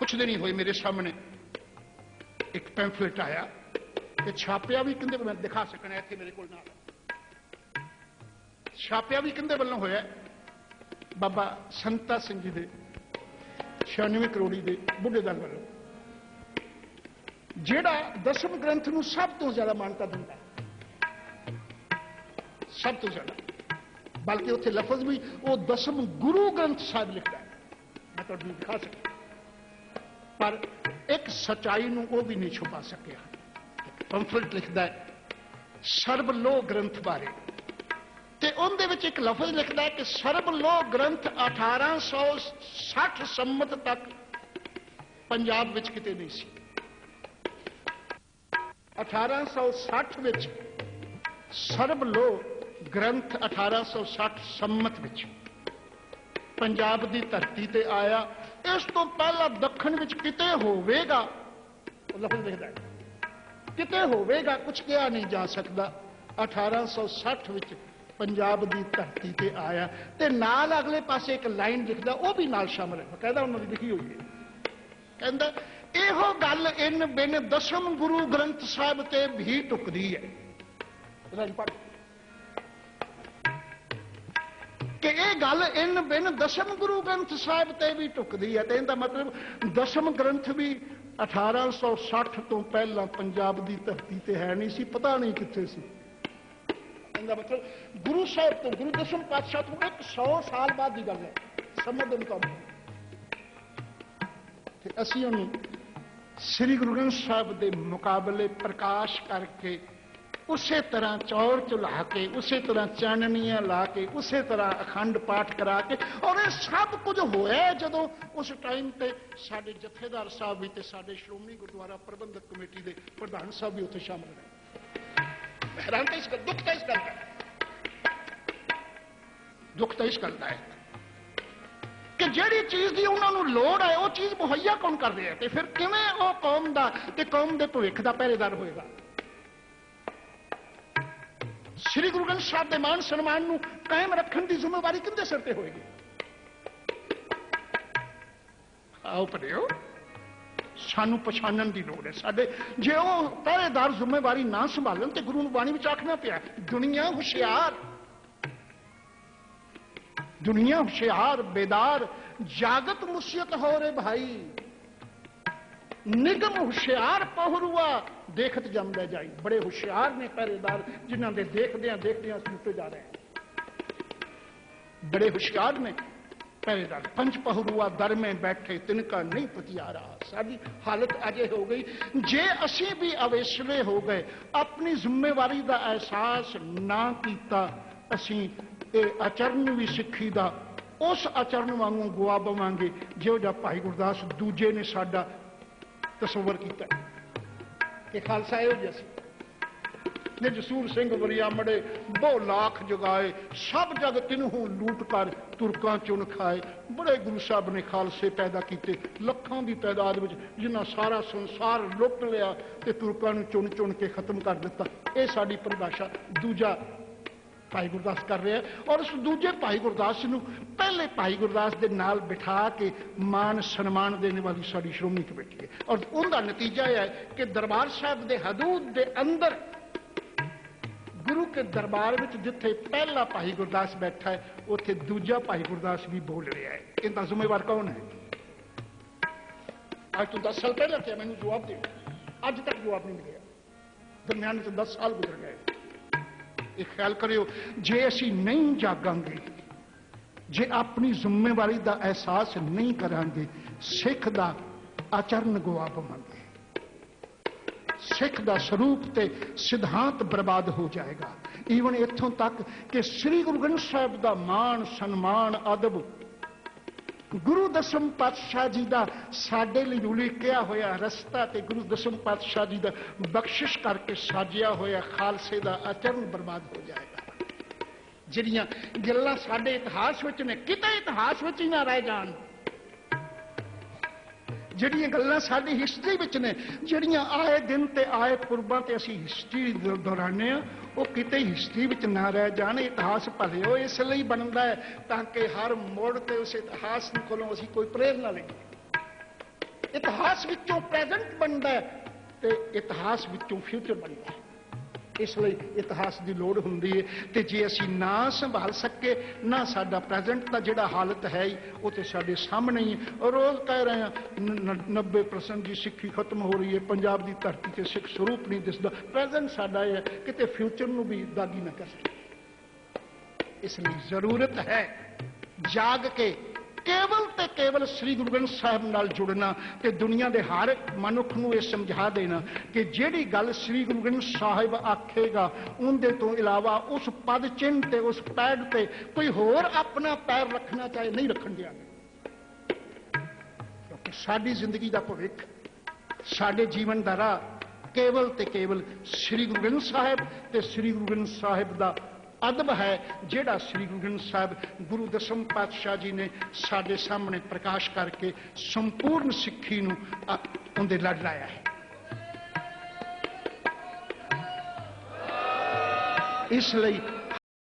ਕੁਛ ਦਿਨ ਹੀ ਹੋਏ ਮੇਰੇ ਸਾਹਮਣੇ। ਇੱਕ ਪੈਂਫਲੇਟ ਆਇਆ ਤੇ ਛਾਪਿਆ ਵੀ ਕਿੰਦੇ ਮੈਂ ਦਿਖਾ ਸਕਣਾ ਇੱਥੇ ਮੇਰੇ ਕੋਲ ਨਾਲ। ਛਾਪਿਆ ਵੀ ਕਿੰਦੇ ਵੱਲੋਂ ਹੋਇਆ? ਬਾਬਾ ਸੰਤਾ ਸਿੰਘ ਜੀ ਦੇ 96 ਕਰੋੜੀ ਦੇ ਬੁੱਢੇ ਦਲ ਵੱਲੋਂ। ਜਿਹੜਾ ਦਸਮ ਗ੍ਰੰਥ ਨੂੰ ਸਭ ਤੋਂ ਜ਼ਿਆਦਾ ਮਾਨਤਾ ਦਿੰਦਾ ਸਭ ਤੋਂ ਜ਼ਿਆਦਾ। ਬਲਕਿ ਉੱਥੇ ਲਫ਼ਜ਼ ਵੀ ਉਹ ਦਸਮ ਗੁਰੂ ਗ੍ਰੰਥ ਸਾਹਿਬ ਲਿਖਦਾ ਮੈਂ ਤੁਹਾਨੂੰ ਦਿਖਾ ਸਕਦਾ। ਪਰ ਇੱਕ ਸਚਾਈ ਨੂੰ ਉਹ ਵੀ ਨਹੀਂ ਛੁਪਾ ਸਕਿਆ। ਪੰਫਲਟ ਲਿਖਦਾ ਹੈ ਸਰਬ ਲੋਹ ਗ੍ਰੰਥ ਬਾਰੇ। ਤੇ ਉਹਦੇ ਵਿੱਚ ਇੱਕ ਲਫ਼ਜ਼ ਲਿਖਦਾ ਹੈ ਕਿ ਸਰਬ ਲੋਹ ਗ੍ਰੰਥ 1860 ਸੰਮਤ ਤੱਕ ਪੰਜਾਬ ਵਿੱਚ ਕਿਤੇ ਨਹੀਂ ਸੀ। 1860 ਵਿੱਚ ਸਰਬ ਲੋਹ ਗ੍ਰੰਥ 1860 ਸੰਮਤ ਵਿੱਚ ਪੰਜਾਬ ਦੀ ਧਰਤੀ ਤੇ ਆਇਆ। ਇਸ ਤੋਂ ਪਹਿਲਾਂ ਦੱਖਣ ਵਿੱਚ ਕਿਤੇ ਹੋਵੇਗਾ, ਉਹ ਲਫ਼ਜ਼ ਲਿਖਦਾ ਹੈ, ਕਿਤੇ ਹੋਵੇਗਾ ਕੁਝ ਕਿਹਾ ਨਹੀਂ ਜਾ ਸਕਦਾ। 1860 ਵਿੱਚ ਪੰਜਾਬ ਦੀ ਧਰਤੀ ਤੇ ਆਇਆ ਤੇ ਨਾਲ ਅਗਲੇ ਪਾਸੇ ਇੱਕ ਲਾਈਨ ਲਿਖਦਾ, ਉਹ ਵੀ ਨਾਲ ਸ਼ਾਮਲ ਹੈ। ਕਹਿੰਦਾ ਉਹਨਾਂ ਦੀ ਲਿਖੀ ਹੋਈ ਹੈ। ਕਹਿੰਦਾ, ਇਹੋ ਗੱਲ ਇਨ ਬਿਨ ਦਸਮ ਗੁਰੂ ਗ੍ਰੰਥ ਸਾਹਿਬ ਤੇ ਵੀ ਟੁਕਦੀ ਹੈ। ਰਾਜ ਕਿ ਇਹ ਗੱਲ ਇਨ ਬਿਨ ਦਸਮ ਗੁਰੂ ਗ੍ਰੰਥ ਸਾਹਿਬ ਤੇ ਵੀ ਟੁਕਦੀ ਹੈ ਤੇ ਇਹਦਾ ਮਤਲਬ ਦਸਮ ਗ੍ਰੰਥ ਵੀ 1860 ਤੋਂ ਪਹਿਲਾਂ ਪੰਜਾਬ ਦੀ ਧਰਤੀ ਤੇ ਹੈ ਨਹੀਂ ਸੀ, ਪਤਾ ਨਹੀਂ ਕਿੱਥੇ ਸੀ। ਇਹਦਾ ਮਤਲਬ ਗੁਰੂ ਸਾਹਿਬ ਤੋਂ, ਗੁਰੂ ਦਸਮ ਪਾਤਸ਼ਾਹ ਤੋਂ 100 ਸਾਲ ਬਾਅਦ ਦੀ ਗੱਲ ਹੈ। ਸਮਝ ਦੇ ਮੁਤਾਬਕ ਤੇ ਅਸੀਂ ਉਹਨੂੰ ਸ੍ਰੀ ਗੁਰੂ ਗ੍ਰੰਥ ਸਾਹਿਬ ਦੇ ਮੁਕਾਬਲੇ ਪ੍ਰਕਾਸ਼ ਕਰਕੇ ਉਸੇ ਤਰ੍ਹਾਂ ਚੌਰ ਚੁਲਾ ਕੇ, ਉਸੇ ਤਰ੍ਹਾਂ ਚਾਨਣੀਆਂ ਲਾ ਕੇ, ਉਸੇ ਤਰ੍ਹਾਂ ਅਖੰਡ ਪਾਠ ਕਰਾ ਕੇ, ਔਰ ਇਹ ਸਭ ਕੁਝ ਹੋਇਆ ਜਦੋਂ ਉਸ ਟਾਈਮ ਤੇ ਸਾਡੇ ਜਥੇਦਾਰ ਸਾਹਿਬ ਵੀ ਤੇ ਸਾਡੇ ਸ਼੍ਰੋਮਣੀ ਗੁਰਦੁਆਰਾ ਪ੍ਰਬੰਧਕ ਕਮੇਟੀ ਦੇ ਪ੍ਰਧਾਨ ਸਾਹਿਬ ਵੀ ਉੱਥੇ ਸ਼ਾਮਲ ਰਹੇ। ਹੈਰਾਨ ਤਾਂ ਇਸ ਗੱਲ, ਦੁੱਖ ਤਾਂ ਇਸ ਗੱਲ ਦਾ ਦੁੱਖ ਤਾਂ ਇਸ ਗੱਲ ਦਾ ਹੈ ਕਿ ਜਿਹੜੀ ਚੀਜ਼ ਦੀ ਉਹਨਾਂ ਨੂੰ ਲੋੜ ਹੈ, ਉਹ ਚੀਜ਼ ਮੁਹੱਈਆ ਕੌਣ ਕਰ ਰਿਹਾ ਤੇ ਫਿਰ ਕਿਵੇਂ ਉਹ ਕੌਮ ਦਾ, ਤੇ ਕੌਮ ਦੇ ਭਵਿੱਖ ਦਾ ਪਹਿਰੇਦਾਰ ਹੋਏਗਾ? ਸ੍ਰੀ ਗੁਰੂ ਗ੍ਰੰਥ ਸਾਹਿਬ ਦੇ ਮਾਨ ਸਨਮਾਨ ਨੂੰ ਕਾਇਮ ਰੱਖਣ ਦੀ ਜ਼ਿੰਮੇਵਾਰੀ ਕਿੰਦੇ ਸਿਰ ਤੇ ਹੋਏਗੀ? ਆਓ ਪੜਿਓ। ਸਾਨੂੰ ਪਛਾਣਨ ਦੀ ਲੋੜ ਹੈ ਸਾਡੇ। ਜੇ ਉਹ ਪਹਿਰੇਦਾਰ ਜ਼ਿੰਮੇਵਾਰੀ ਨਾ ਸੰਭਾਲਣ ਤੇ ਗੁਰੂ ਨੂੰ ਬਾਣੀ ਵਿੱਚ ਆਖਣਾ ਪਿਆ, ਦੁਨੀਆ ਹੁਸ਼ਿਆਰ। ਦੁਨੀਆ ਹੁਸ਼ਿਆਰ, ਬੇਦਾਰ, ਜਾਗਤ ਮੁਸੀਅਤ ਹੋ ਰੇ ਭਾਈ। ਨਿਗਮ ਹੁਸ਼ਿਆਰ ਪਹਰੂਆ ਦੇਖਤ ਜੰਮਦਾ ਜਾਈ। ਬੜੇ ਹੁਸ਼ਿਆਰ ਨੇ ਪਹਿਰੇਦਾਰ, ਜਿਨ੍ਹਾਂ ਦੇ ਦੇਖਦਿਆਂ ਦੇਖਦਿਆਂ ਸੁੱਤੇ ਜਾ ਰਹੇ ਬੜੇ ਹੁਸ਼ਿਆਰ ਨੇ ਪਹਿਰੇਦਾਰ। ਪੰਜ ਪਹਰੂਆ ਦਰ में ਬੈਠੇ, ਤਿਨਕਾ ਨਹੀਂ ਪਤਿਆਰਾ ਸਾਡੀ ਹਾਲਤ ਅਜੇ ਹੋ ਗਈ। ਜੇ ਅਸੀਂ ਵੀ ਅਵੇਸਲੇ ਹੋ ਗਏ, ਆਪਣੀ ਜ਼ਿੰਮੇਵਾਰੀ ਦਾ ਅਹਿਸਾਸ ਨਾ ਕੀਤਾ, ਅਸੀਂ ਇਹ ਆਚਰਨ ਵੀ ਸਿੱਖੀ ਦਾ, ਉਸ ਆਚਰਨ ਵਾਂਗੂ ਗਵਾ ਬਵਾਂਗੇ ਜਿਹੋ ਜਿਹਾ ਭਾਈ ਗੁਰਦਾਸ ਦੂਜੇ ਨੇ ਸਾਡਾ ਤਸਵਰ ਕੀਤਾ ਕਿ ਖਾਲਸਾ ਇਹੋ ਜਿਹਾ ਸੀ। ਨੇ ਜਸੂਰ ਸਿੰਘ ਵਰੀਆ ਮੜੇ ਬਹੁ ਲੱਖ ਜਗਾਏ, ਸਭ ਜਗ ਤਿਨਹੂ ਲੂਟ ਕਰ ਤੁਰਕਾਂ ਚੁਣ ਖਾਏ। ਬੜੇ ਗੁਰੂ ਸਾਹਿਬ ਨੇ ਖਾਲਸੇ ਪੈਦਾ ਕੀਤੇ, ਲੱਖਾਂ ਦੀ ਤਾਦਾਦ ਵਿੱਚ ਜਿਨ੍ਹਾਂ ਸਾਰਾ ਸੰਸਾਰ ਲੁੱਟ ਲਿਆ ਤੇ ਤੁਰਕਾਂ ਨੂੰ ਚੁਣ ਚੁਣ ਕੇ ਖਤਮ ਕਰ ਦਿੱਤਾ। ਇਹ ਸਾਡੀ ਪਰਿਭਾਸ਼ਾ। ਦੂਜਾ ਭਾਈ ਗੁਰਦਾਸ ਕਰ ਰਿਹਾ ਔਰ ਉਸ ਦੂਜੇ ਭਾਈ ਗੁਰਦਾਸ ਨੂੰ ਪਹਿਲੇ ਭਾਈ ਗੁਰਦਾਸ ਦੇ ਨਾਲ ਬਿਠਾ ਕੇ ਮਾਨ ਸਨਮਾਨ ਦੇਣ ਵਾਲੀ ਸਾਡੀ ਸ਼੍ਰੋਮਣੀ ਕਮੇਟੀ ਹੈ। ਔਰ ਉਹਦਾ ਨਤੀਜਾ ਇਹ ਹੈ ਕਿ ਦਰਬਾਰ ਸਾਹਿਬ ਦੇ ਹਦੂਦ ਦੇ ਅੰਦਰ, ਗੁਰੂ ਕੇ ਦਰਬਾਰ ਵਿੱਚ ਜਿੱਥੇ ਪਹਿਲਾ ਭਾਈ ਗੁਰਦਾਸ ਬੈਠਾ ਹੈ, ਉੱਥੇ ਦੂਜਾ ਭਾਈ ਗੁਰਦਾਸ ਵੀ ਬੋਲ ਰਿਹਾ ਹੈ। ਇਹਦਾ ਜ਼ਿੰਮੇਵਾਰ ਕੌਣ ਹੈ? ਅੱਜ ਤੋਂ 10 ਸਾਲ ਪਹਿਲਾਂ ਕਿਹਾ ਮੈਨੂੰ ਜਵਾਬ ਦੇ ਅੱਜ ਤੱਕ ਜਵਾਬ ਨਹੀਂ ਮਿਲਿਆ। ਦਰਮਿਆਨ ਵਿੱਚ 10 ਸਾਲ ਗੁਜ਼ਰ ਗਏ। ਇਹ ਖਿਆਲ ਕਰਿਓ, ਜੇ ਅਸੀਂ ਨਹੀਂ ਜਾਗਾਂਗੇ, ਜੇ ਆਪਣੀ ਜ਼ਿੰਮੇਵਾਰੀ ਦਾ ਅਹਿਸਾਸ ਨਹੀਂ ਕਰਾਂਗੇ, ਸਿੱਖ ਦਾ ਆਚਰਨ ਗਵਾ ਪਵਾਂਗੇ। ਸਿੱਖ ਦਾ ਸਰੂਪ ਤੇ ਸਿਧਾਂਤ ਬਰਬਾਦ ਹੋ ਜਾਏਗਾ। ਈਵਨ ਇੱਥੋਂ ਤੱਕ ਕਿ ਸ੍ਰੀ ਗੁਰੂ ਗ੍ਰੰਥ ਸਾਹਿਬ ਦਾ ਮਾਣ, ਸਨਮਾਨ, ਅਦਬ ਗੁਰੂ ਦਸਮ ਪਾਤਸ਼ਾਹ ਜੀ ਦਾ ਸਾਡੇ ਲਈ ਉਲੀਕਿਆ ਹੋਇਆ ਰਸਤਾ ਤੇ ਗੁਰੂ ਦਸਮ ਪਾਤਸ਼ਾਹ ਜੀ ਦਾ ਬਖਸ਼ਿਸ਼ ਕਰਕੇ ਸਾਜਿਆ ਹੋਇਆ ਖਾਲਸੇ ਦਾ ਅਚਰਨ ਬਰਬਾਦ ਹੋ ਜਾਏਗਾ। ਜਿਹੜੀਆਂ ਗੱਲਾਂ ਸਾਡੇ ਇਤਿਹਾਸ ਵਿੱਚ ਨੇ, ਕਿਤੇ ਇਤਿਹਾਸ ਵਿੱਚ ਹੀ ਨਾ ਰਹਿ ਜਾਣ। ਜਿਹੜੀਆਂ ਗੱਲਾਂ ਸਾਡੀ ਹਿਸਟਰੀ ਵਿੱਚ ਨੇ, ਜਿਹੜੀਆਂ ਆਏ ਦਿਨ ਤੇ ਆਏ ਪੁਰਬਾਂ ਤੇ ਅਸੀਂ ਹਿਸਟਰੀ ਦੁਹਰਾਉਂਦੇ ਆ ਉਹ ਕਿਤੇ ਹਿਸਟਰੀ ਵਿੱਚ ਨਾ ਰਹਿ ਜਾਣ, ਇਤਿਹਾਸ ਭਲਿਓ ਇਸ ਲਈ ਬਣਦਾ ਹੈ ਤਾਂ ਕਿ ਹਰ ਮੋੜ ਤੇ ਉਸ ਇਤਿਹਾਸ ਕੋਲੋਂ ਅਸੀਂ ਕੋਈ ਪ੍ਰੇਰਨਾ ਲਈਏ। ਇਤਿਹਾਸ ਵਿੱਚੋਂ ਪ੍ਰੈਜ਼ੈਂਟ ਬਣਦਾ ਹੈ ਤੇ ਇਤਿਹਾਸ ਵਿੱਚੋਂ ਫਿਊਚਰ ਬਣਦਾ ਹੈ। ਇਸ ਲਈ ਇਤਿਹਾਸ ਦੀ ਲੋੜ ਹੁੰਦੀ ਹੈ ਤੇ ਜੇ ਅਸੀਂ ਨਾ ਸੰਭਾਲ ਸਕੇ ਨਾ ਸਾਡਾ ਪ੍ਰੈਜ਼ੈਂਟ ਦਾ ਜਿਹੜਾ ਹਾਲਤ ਹੈ ਹੀ, ਉਹ ਤੇ ਸਾਡੇ ਸਾਹਮਣੇ ਹੀ ਹੈ। ਰੋਜ਼ ਕਹਿ ਰਹੇ ਹਾਂ ਨ- ਨ- 90% ਦੀ ਸਿੱਖੀ ਖਤਮ ਹੋ ਰਹੀ ਹੈ ਪੰਜਾਬ ਦੀ ਧਰਤੀ ਤੇ ਸਿੱਖ ਸਰੂਪ ਨਹੀਂ ਦਿਸਦਾ ਪ੍ਰੈਜ਼ੈਂਟ ਸਾਡਾ ਇਹ ਹੈ ਕਿਤੇ ਫਿਊਚਰ ਨੂੰ ਵੀ ਦਾਗੀ ਨਾ ਕਰ ਸਕੇ ਇਸ ਲਈ ਜ਼ਰੂਰਤ ਹੈ ਜਾਗ ਕੇ ਕੇਵਲ ਤੇ ਕੇਵਲ ਸ੍ਰੀ ਗੁਰੂ ਗ੍ਰੰਥ ਸਾਹਿਬ ਨਾਲ ਜੁੜਨਾ ਤੇ ਦੁਨੀਆ ਦੇ ਹਰ ਮਨੁੱਖ ਨੂੰ ਇਹ ਸਮਝਾ ਦੇਣਾ ਕਿ ਜਿਹੜੀ ਗੱਲ ਸ੍ਰੀ ਗੁਰੂ ਗ੍ਰੰਥ ਸਾਹਿਬ ਆਖੇਗਾ, ਉਹਦੇ ਤੋਂ ਇਲਾਵਾ ਉਸ ਪਦ ਚਿੰਨ ਤੇ, ਉਸ ਪੈਡ ਤੇ ਕੋਈ ਹੋਰ ਆਪਣਾ ਪੈਰ ਰੱਖਣਾ ਚਾਹੇ ਨਹੀਂ ਰੱਖਣ ਦਿਆਂਗੇ ਕਿਉਂਕਿ ਸਾਡੀ ਜ਼ਿੰਦਗੀ ਦਾ ਭਵਿੱਖ, ਸਾਡੇ ਜੀਵਨ ਦਾ ਰਾਹ ਕੇਵਲ ਤੇ ਕੇਵਲ ਸ੍ਰੀ ਗੁਰੂ ਗ੍ਰੰਥ ਸਾਹਿਬ ਤੇ ਸ੍ਰੀ ਗੁਰੂ ਗ੍ਰੰਥ ਸਾਹਿਬ ਦਾ ਅਦਬ ਹੈ ਜਿਹੜਾ ਸ੍ਰੀ ਗੁਰੂ ਗ੍ਰੰਥ ਸਾਹਿਬ, ਗੁਰੂ ਦਸਮ ਪਾਤਸ਼ਾਹ ਜੀ ਨੇ ਸਾਡੇ ਸਾਹਮਣੇ ਪ੍ਰਕਾਸ਼ ਕਰਕੇ ਸੰਪੂਰਨ ਸਿੱਖੀ ਨੂੰ ਉਹਦੇ ਲੜ ਲਾਇਆ ਹੈ। ਇਸ ਲਈ